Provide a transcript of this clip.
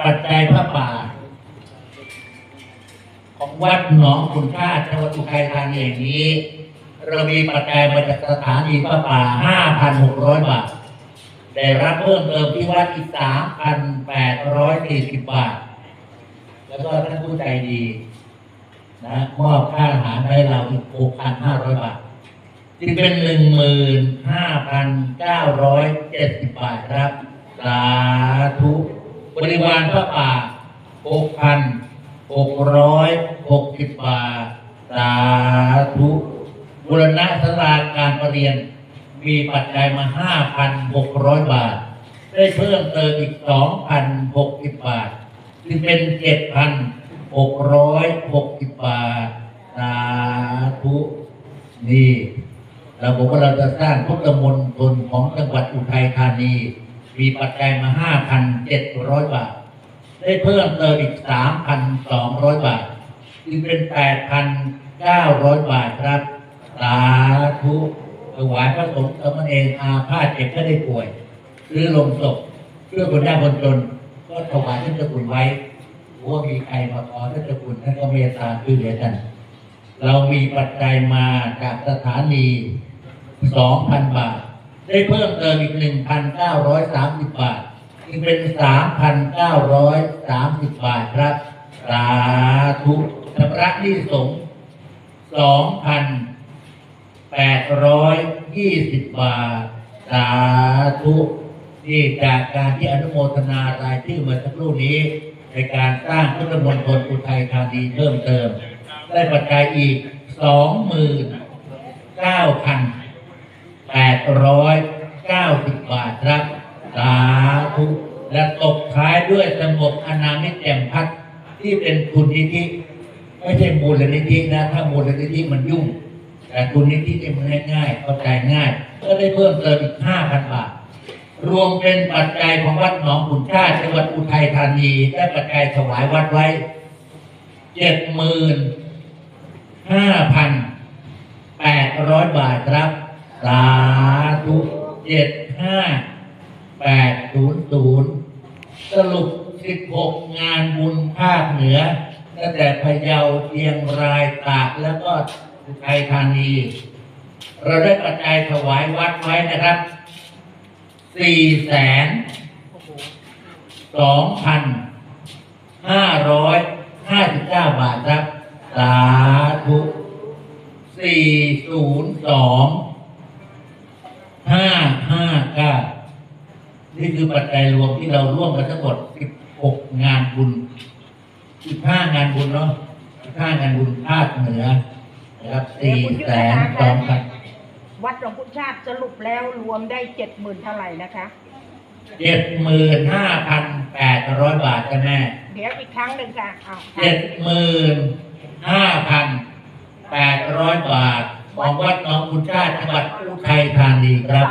ปัจจัยพระป่า ของวัดหนองคุณค่าจังหวัดอุทัยธานีแห่งนี้ เรามีปัจจัยมาจากสถานีพระป่า 5,600 บาท ได้รับเพิ่มเติมที่วัดอีก 3,840 บาท แล้วก็ท่านผู้ใจดีนะมอบค่าอาหารให้เราอีก 6,500 บาทจึงเป็น 15,970 บาทครับ สาธุ บริวารพระป่า6,660บาทสาธุบุรณะสลาการประเรียน มีปัจจัยมา5,600บาท ได้เพิ่มเติมอีก2,060บาทจึงเป็น7,660บาทสาธุนี่เราบอกว่าเราจะสร้างพุทธมณฑลของจังหวัดอุทัยธานี มีปัจจัยมา5,700บาท ได้เพิ่มเติมอีก3,200บาทจึงเป็น8,900บาทครับ สาธุถวายพระสงฆ์สามเณรอาพาธเจ็บไม่ได้ป่วย หรือลงศพเพื่อคนยากคนจน ก็ถวายท่านเจ้าคุณไว้ว่ามีใครมาขอท่านเจ้าคุณท่านก็เมตตาช่วยเหลือกัน เรามีปัจจัยมาจากสถานี2,000บาท ได้เพิ่มเติมอีก 1,930 บาทจึงเป็น 3,930 บาทครับ สาธุชำระหนี้สงฆ์2,820 บาท สาธุนี่จากการที่อนุโมทนารายชื่อมื่อสักครู่นี้ ในการสร้างพุทธมณฑลอุทัยธานีเพิ่มเติม ได้ปัจจัยอีกส องหมื่นเก้าพันแปดร้อยเก้าสิบบาทครับ สาธุและตบท้ายด้วยสงบอนามิตแจ่มพัดที่เป็นทุนนิธิไม่ใช่มูลนิธินะ ถ้ามูลนิธิมันยุ่ง แต่ทุนนิธิเนี่ยมันง่ายๆเข้าใจง่าย ก็ได้เพิ่มเติมอีกห้าพันบาท รวมเป็นปัจจัยของวัดหนองขุนชาติจังหวัดอุทัยธานีได้ปัจจัยถวายวัดไว้เจ็ดหมื่นห้าพันแปดร้อยบาทครับ เจ็ดห้าแปดศูนย์ศูนย์สรุปสิบหกงานบุญภาคเหนือตั้งแต่พะเยาเชียงรายตากแล้วก็อุทัยธานี เราได้ปัจจัยถวายวัดไว้นะครับสี่แสนสองพันห้าร้อยห้าสิบเก้าบาทครับ สาธุสี่ศูนย์สอง ห้าห้าเก้านี่คือปัจจัยรวมที่เราร่วมกันทั้งหมดสิบหกงานบุญสิบห้างานบุญเนาะสิบห้างานบุญภาคเหนือนะครับสี่แสนสองพันวัดหลวงพุทธชาติสรุปแล้วรวมได้เจ็ดหมื่นเท่าไหร่นะคะเจ็ดหมื่นห้าพันแปดร้อยบาทจ้ะแม่เดี๋ยวอีกครั้งหนึ่งค่ะอ้าวเจ็ดหมื่นห้าพันแปดร้อยบาท ของวัดหนองคุณชาติจังหวัดอุทัยธานีครับ